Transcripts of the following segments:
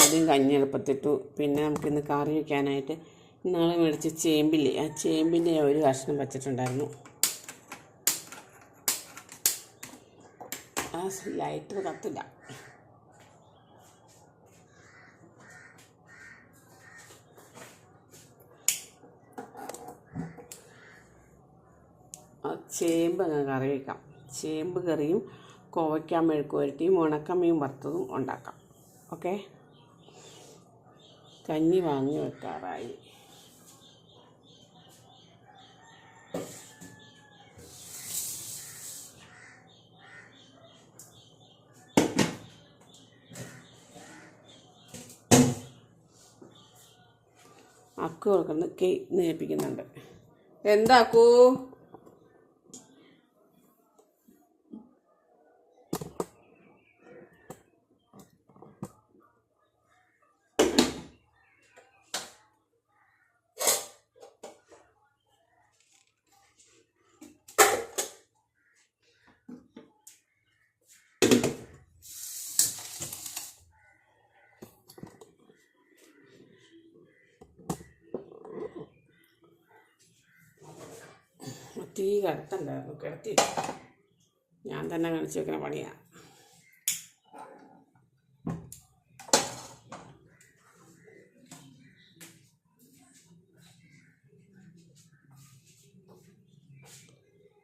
ആദ്യം കഞ്ഞി എളുപ്പത്തിട്ടു. പിന്നെ നമുക്കിന്ന് കറി വയ്ക്കാനായിട്ട് ഇന്നാളെ മേടിച്ച ചേമ്പില്ലേ ആ ചേമ്പിന്റെ ഒരു കഷ്ണം വച്ചിട്ടുണ്ടായിരുന്നു. ആ ലൈറ്റർ കത്തില്ല. ചേമ്പ് അങ്ങ് കറി വയ്ക്കാം ചേമ്പ് കറിയും കോവയ്ക്കാൻ മെഴുക്ക് പുരട്ടിയും ഉണക്കമീൻ വറുത്തതും ഉണ്ടാക്കാം. ഓക്കെ? കഞ്ഞി വാങ്ങി വെക്കാറായി. അക്കു കൊടുക്കുന്നത് കേ നേപ്പിക്കുന്നുണ്ട്. എന്താക്കൂ തീ കിടത്തണ്ടായിരുന്നു കിടത്തി ഞാൻ തന്നെ കാണിച്ചു വെക്കുന്ന പണിയാണ്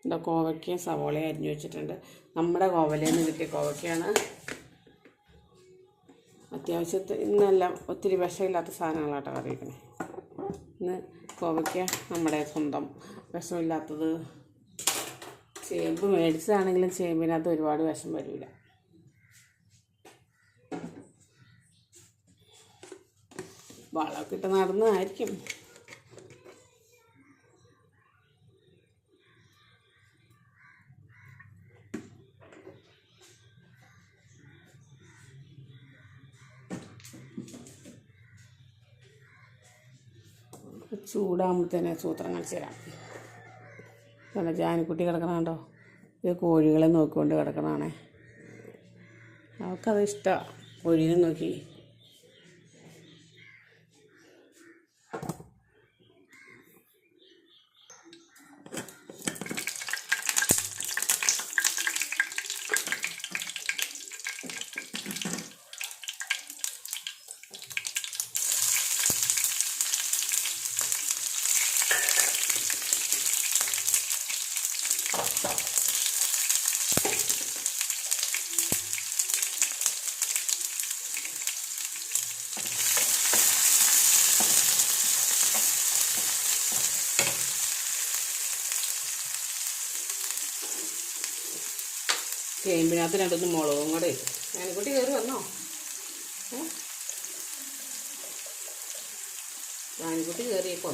എന്താ കോവയ്ക്കയും സവോളയും അരിഞ്ഞു വെച്ചിട്ടുണ്ട്. നമ്മുടെ കോവലയിൽ നിന്ന് കിട്ടിയ കോവയ്ക്കയാണ് അത്യാവശ്യത്തിന് ഇന്നെല്ലാം ഒത്തിരി വിഷമില്ലാത്ത സാധനങ്ങളാട്ടോ കറി വയ്ക്കണേ ഇന്ന് കോവയ്ക്ക നമ്മുടെ സ്വന്തം വിഷമില്ലാത്തത്. ചേമ്പ് മേടിച്ചതാണെങ്കിലും ചേമ്പിനകത്ത് ഒരുപാട് വിഷം വരില്ല വളമൊക്കെ ഇട്ട് നടന്നതായിരിക്കും. ചൂടാകുമ്പോഴത്തേനെ സൂത്രം കാണിച്ചു തരാം. കണ്ടോ ജാനിക്കുട്ടി കിടക്കണുണ്ടോ? ഇത് കോഴികളെ നോക്കിക്കൊണ്ട് കിടക്കണതാണേ അവൾക്കത് ഇഷ്ടമാണ് കോഴീനെ നോക്കി. ചേമ്പിനകത്ത് രണ്ടൊന്ന് മുളകും കൂടെ ഇട്ടു. ജാനിക്കുട്ടി കയറി വന്നോ? ഏ? ജാനിക്കുട്ടി കയറിയേക്കോ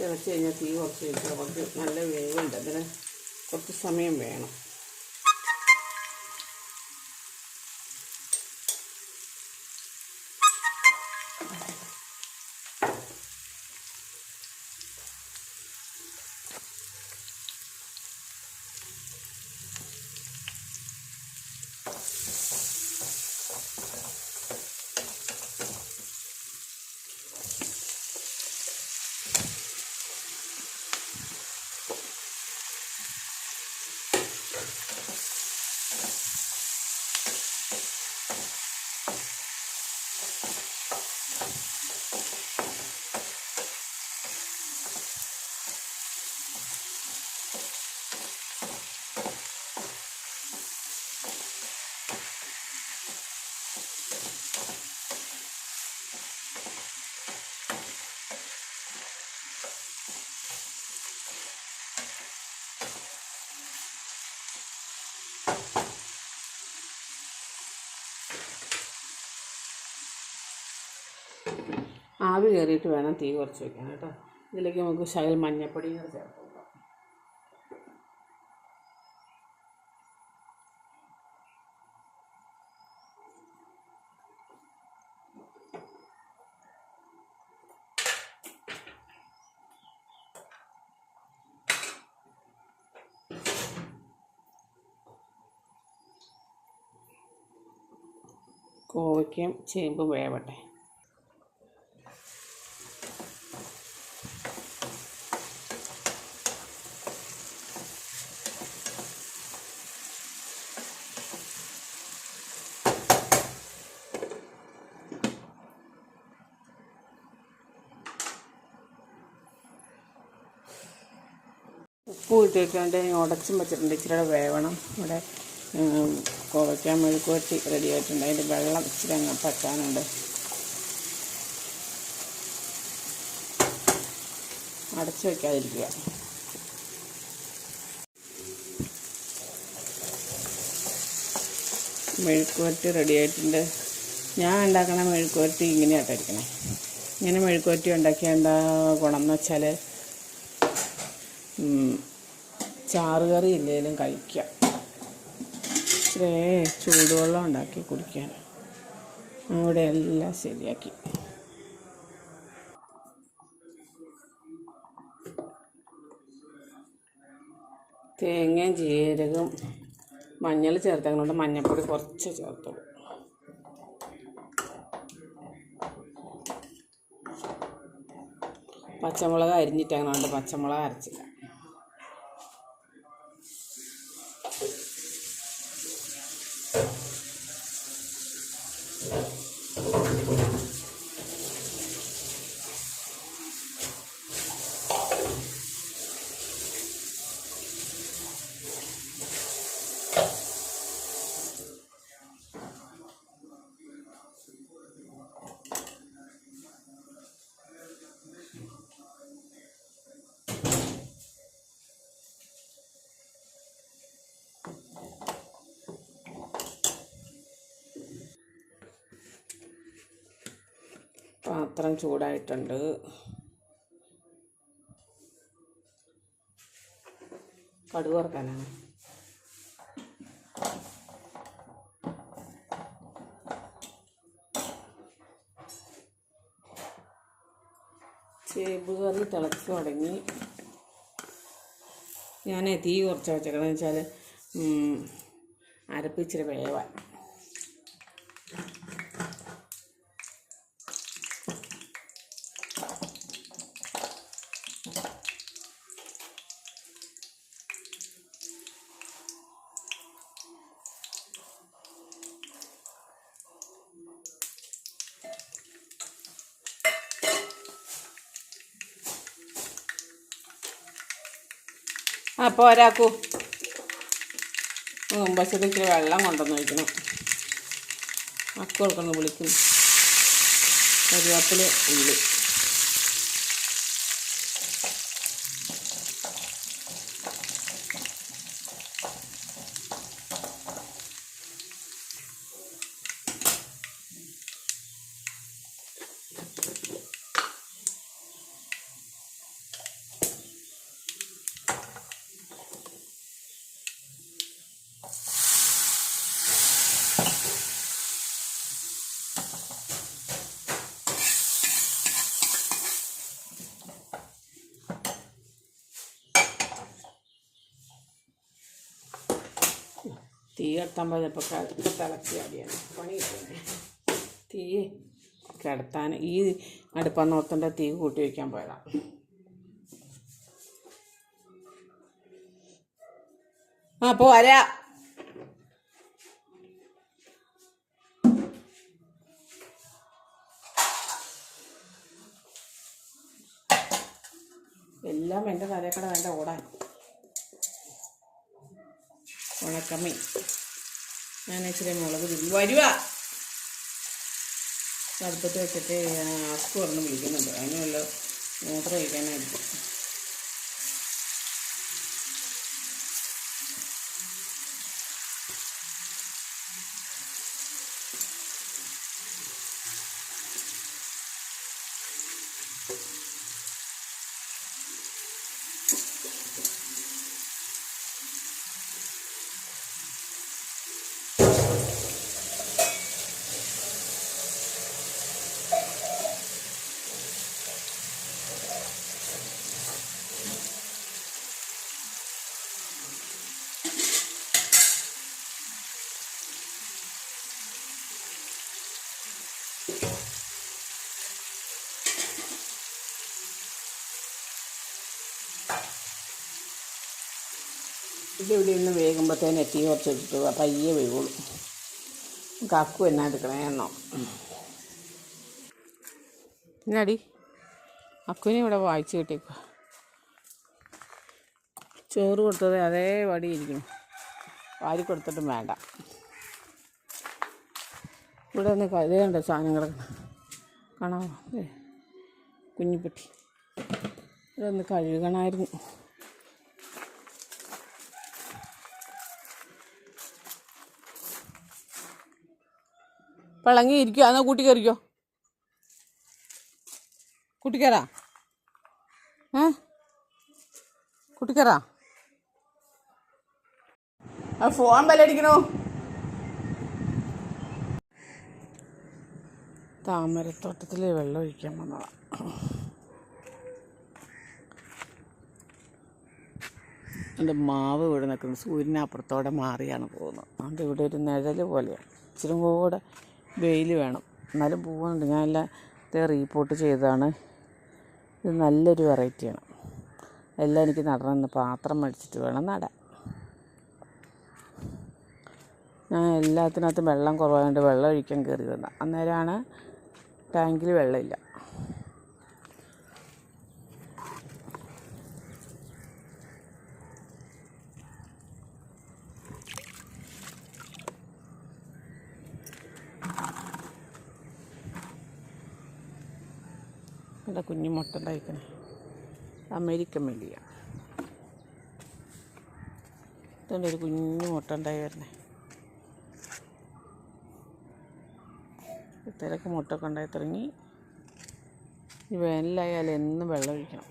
തിളച്ച് കഴിഞ്ഞാൽ തീ കുറച്ച് വെച്ചാൽ കുറച്ച് നല്ല വേവുണ്ട്. അതിന് കുറച്ച് സമയം വേണം. ആവി കയറിയിട്ട് വേണം തീ കുറച്ച് വെക്കാൻ കേട്ടോ. ഇതിലേക്ക് നമുക്ക് ശകൽ മഞ്ഞപ്പൊടിയും കൂടെ ചേർക്കാം കോവയ്ക്കും ചേമ്പും വേവട്ടെ. ഉപ്പ് ഇട്ടിട്ടുണ്ട്. ഉടച്ചും വെച്ചിട്ടുണ്ട്. ഇച്ചിരി വേവണം. ഇവിടെ കോവയ്ക്കാൻ മെഴുക്കുവരട്ടി റെഡി ആയിട്ടുണ്ട്. അതിന്റെ വെള്ളം ഇച്ചിരി അങ്ങ് പറ്റാനുണ്ട് അടച്ചു വയ്ക്കാതിരിക്കുക മെഴുക്കുവരട്ടി റെഡി ആയിട്ടുണ്ട്. ഞാൻ ഉണ്ടാക്കണ മെഴുക്കുവരട്ടി ഇങ്ങനെയായിട്ടിരിക്കണേ ഇങ്ങനെ മെഴുക്കുവരട്ടി ഉണ്ടാക്കിയാൽ എന്താ ഗുണം എന്ന് വെച്ചാൽ ചാറുകറി ഇല്ലെങ്കിലും കഴിക്കാം. ഇച്ചിരി ചൂടുവെള്ളം ഉണ്ടാക്കി കുടിക്കാൻ. അവിടെ എല്ലാം ശരിയാക്കി. തേങ്ങയും ജീരകം മഞ്ഞൾ ചേർത്തങ്ങനോട് മഞ്ഞൾപ്പൊടി കുറച്ച് ചേർത്തോളൂ പച്ചമുളക് അരിഞ്ഞിട്ടങ്ങനെയുണ്ട് പച്ചമുളക് അരച്ചില്ല. പാത്രം ചൂടായിട്ടുണ്ട്. കടുക് വറുക്കാനാണ്. ചേമ്പ് കറി തിളച്ച് തുടങ്ങി. ഞാൻ തീ കുറച്ച് വെച്ചേക്കണമെന്ന് വെച്ചാൽ അരപ്പിച്ചിരി വേവാൻ. ആ പോരാക്കൂ. മുമ്പശത്ത് ഇച്ചിരി വെള്ളം കൊണ്ടുവന്ന് വയ്ക്കണം അക്കോൾക്കൊന്ന് വിളിക്കും കരുവാപ്പിൽ ഉള്ളി. തീ പറഞ്ഞപ്പോൾ ഇപ്പോൾ തിളക്കി അടിയാണ് പണി തീ കിടത്താൻ ഈ അടുപ്പന്നോർത്തിന്റെ തീ കൂട്ടി വയ്ക്കാൻ പോയതാണ് ആ പോരാ എല്ലാം എന്റെ തലക്കട വേണ്ട ഓടാൻ. ഉണക്കമ്മീൻ ഞാൻ ഇച്ചിരി മുളക് തിരി വരുക അടുപ്പത്ത് വെച്ചിട്ട് ആസ്ക് പറഞ്ഞ് വിളിക്കുന്നുണ്ട്. അതിനുള്ള മൂത്രം കഴിക്കാനായിരിക്കും. ഇത് ഇവിടെ നിന്ന് വേകുമ്പോഴത്തേന് എത്തി കുറച്ച് ഇട്ടിട്ട് പയ്യെ വേകുള്ളൂ കക്കു എന്നാ എടുക്കണേ എന്നോ. എന്നാടി? അക്കുവിനെ ഇവിടെ വായിച്ചു കിട്ടിയേക്കുക ചോറ് കൊടുത്തത് അതേ വടി ഇരിക്കുന്നു. വാരി കൊടുത്തിട്ടും വേണ്ട. ഇവിടെ ഒന്ന് കരുതേണ്ട സാധനങ്ങൾ കാണാമോ കുഞ്ഞിപ്പെട്ടി. ഇതൊന്ന് കഴുകണമായിരുന്നു പിളങ്ങി ഇരിക്കുക എന്നാൽ കൂട്ടി കയറിക്കോ കൂട്ടിക്കയറാ ഏ കൂട്ടിക്കയറാ ഫോൺ ബലടിക്കണോ താമരത്തോട്ടത്തിൽ വെള്ളം ഒഴിക്കാൻ വന്നതാ. എന്റെ മാവ് ഇവിടെ നിൽക്കുന്നു സൂര്യനപ്പുറത്തോടെ മാറിയാണ് പോകുന്നത്. അതുകൊണ്ട് ഇവിടെ ഒരു നിഴൽ പോലെയാണ് ഇച്ചിരി കൂടെ വെയിൽ വേണം. എന്നാലും പോകുന്നുണ്ട് ഞാൻ എല്ലാം ഇത് ചെയ്തതാണ്. ഇത് നല്ലൊരു വെറൈറ്റിയാണ് എല്ലാം എനിക്ക് നടണമെന്ന് പാത്രം മേടിച്ചിട്ട് വേണം നടാൻ. ഞാൻ എല്ലാത്തിനകത്തും വെള്ളം കുറവായതുകൊണ്ട് വെള്ളം ഒഴിക്കാൻ കയറി വന്ന അന്നേരമാണ് ടാങ്കിൽ വെള്ളമില്ല. എന്റെ കുഞ്ഞു മുട്ട ഉണ്ടായിക്കണേ അമേരിക്കൻ മെല്ലിയ. ഇതുകൊണ്ട് ഒരു കുഞ്ഞു മുട്ട ഉണ്ടായി വരണേ ഇത്തരക്ക് മുട്ടൊക്കെ ഉണ്ടായി തുടങ്ങി. ഈ വേനലായാലും എന്നും വെള്ളം ഒഴിക്കണം.